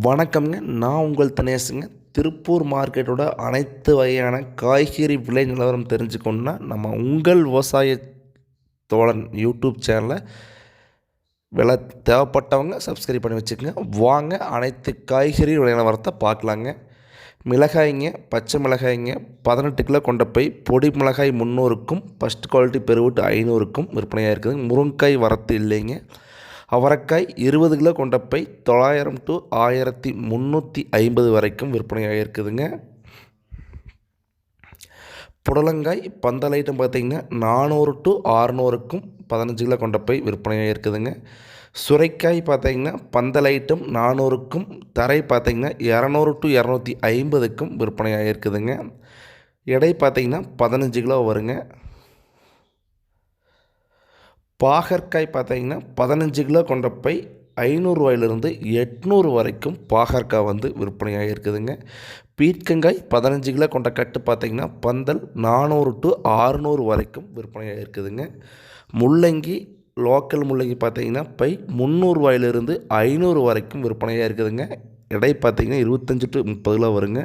வணக்கம்ங்க. நான் உங்கள் தினேஷுங்க. திருப்பூர் மார்க்கெட்டோட அனைத்து வகையான காய்கறி விலை நிலவரம் தெரிஞ்சுக்கணுன்னா நம்ம உங்கள் விவசாய தோழன் யூடியூப் சேனலை விலை தேவைப்பட்டவங்க சப்ஸ்கிரைப் பண்ணி வச்சுக்கோங்க. வாங்க அனைத்து காய்கறி விலை நிலவரத்தை பார்க்கலாங்க. மிளகாய்ங்க பச்சை மிளகாய்ங்க பதினெட்டு கிலோ கொண்ட போய் பொடி மிளகாய் முந்நூறுக்கும் ஃபஸ்ட் குவாலிட்டி பெருவிட்டு ஐநூறுக்கும் விற்பனையாக இருக்குதுங்க முருங்காய் வரத்து இல்லைங்க. அவரைக்காய் இருபது கிலோ கொண்ட பை தொள்ளாயிரம் டு ஆயிரத்தி முந்நூற்றி ஐம்பது வரைக்கும் விற்பனையாக இருக்குதுங்க. புடலங்காய் பந்தல் ஐட்டம் பார்த்திங்கன்னா நானூறு டு ஆறுநூறுக்கும் பதினஞ்சு கிலோ கொண்ட பை விற்பனையாக இருக்குதுங்க. சுரைக்காய் பார்த்திங்கன்னா பந்தல் ஐட்டம் நானூறுக்கும் தரை பார்த்திங்கன்னா இரநூறு டு இரநூத்தி ஐம்பதுக்கும் விற்பனையாக இருக்குதுங்க. எடை பார்த்திங்கன்னா பதினஞ்சு கிலோ வருங்க. பாகற்காய் பார்த்தீங்கன்னா பதினஞ்சு கிலோ கொண்ட பை ஐநூறுரூவாயிலிருந்து எட்நூறு வரைக்கும் பாகற்காய் வந்து விற்பனையாக இருக்குதுங்க. பீட்கங்காய் பதினஞ்சு கிலோ கொண்ட கட்டு பார்த்திங்கன்னா பந்தல் நானூறு டு ஆறுநூறு வரைக்கும் விற்பனையாக இருக்குதுங்க. முள்ளங்கி லோக்கல் முள்ளங்கி பார்த்திங்கன்னா பை முந்நூறுரூவாயிலிருந்து ஐநூறு வரைக்கும் விற்பனையாக இருக்குதுங்க. எடை பார்த்திங்கன்னா இருபத்தஞ்சி டு முப்பது கிலோ வருங்க.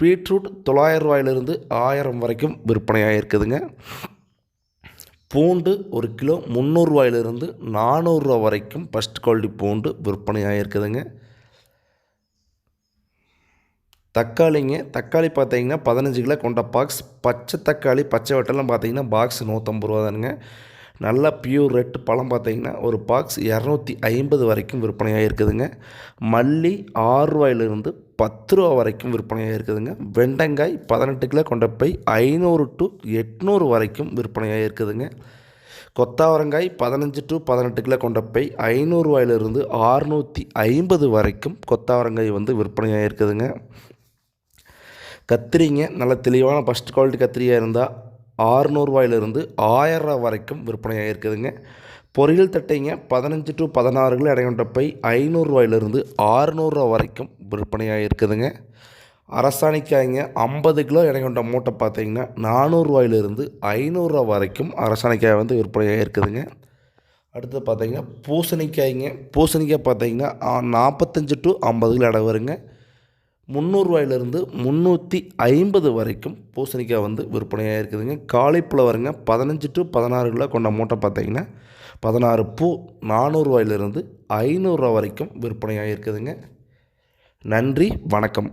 பீட்ரூட் தொள்ளாயிரம் ரூபாயிலிருந்து ஆயிரம் வரைக்கும் விற்பனையாக இருக்குதுங்க. பூண்டு ஒரு கிலோ முந்நூறுரூவாயிலிருந்து நானூறுரூவா வரைக்கும் ஃபஸ்ட் குவாலிட்டி பூண்டு விற்பனையாக இருக்குதுங்க தக்காளிங்க தக்காளி பார்த்தீங்கன்னா பதினஞ்சு கிலோ கொண்ட பாக்ஸ் பச்சை தக்காளி பச்சை வட்டெல்லாம் பார்த்தீங்கன்னா பாக்ஸ் நூற்றம்பது ரூபா தானுங்க நல்லா பியூர் ரெட் பழம் பார்த்தீங்கன்னா ஒரு பாக்ஸ் இரநூத்தி ஐம்பது வரைக்கும் விற்பனையாக இருக்குதுங்க மல்லி ஆறுரூவாயிலிருந்து பத்து ரூபா வரைக்கும் விற்பனையாக இருக்குதுங்க. வெண்டங்காய் பதினெட்டு கிலோ கொண்ட பை ஐநூறு டு எட்நூறு வரைக்கும் விற்பனையாக இருக்குதுங்க. கொத்தாவரங்காய் பதினஞ்சு டு பதினெட்டு கிலோ கொண்ட பை ஐநூறுரூவாயிலிருந்து ஆறுநூற்றி ஐம்பது வரைக்கும் கொத்தாவரங்காய் வந்து விற்பனையாக இருக்குதுங்க. கத்திரிங்க நல்ல தெளிவான ஃபஸ்ட் குவாலிட்டி கத்திரியாக இருந்தால் ஆறுநூறுவாயிலிருந்து ரூபா வரைக்கும் விற்பனையாக இருக்குதுங்க. பொரியல் தட்டைங்க பதினஞ்சு டு பதினாறு கிலோ இடையொன்ற பை ஐநூறுரூவாயிலிருந்து ஆறுநூறுவா வரைக்கும் விற்பனையாக இருக்குதுங்க அரசாணிக்காய்ங்க ஐம்பது கிலோ இடையொண்ட மூட்டை பார்த்தீங்கன்னா நானூறுரூவாயிலிருந்து ஐநூறுரூவா வரைக்கும் அரசாணிக்காய் வந்து விற்பனையாக இருக்குதுங்க அடுத்து பார்த்தீங்கன்னா பூசணிக்காய்ங்க. பூசணிக்காய் பார்த்தீங்கன்னா நாற்பத்தஞ்சு டு ஐம்பது கிலோ இடம் வருங்க. முந்நூறுரூவாயிலிருந்து முந்நூற்றி ஐம்பது வரைக்கும் பூசணிக்காய் வந்து விற்பனையாக இருக்குதுங்க. காலிஃப்ளவருங்க பதினஞ்சு டு பதினாறு கிலோ கொண்ட மூட்டை பார்த்தீங்கன்னா பதினாறு பூ நானூறுரூவாயிலிருந்து ஐநூறுரூவா வரைக்கும் விற்பனையாக இருக்குதுங்க. நன்றி வணக்கம்.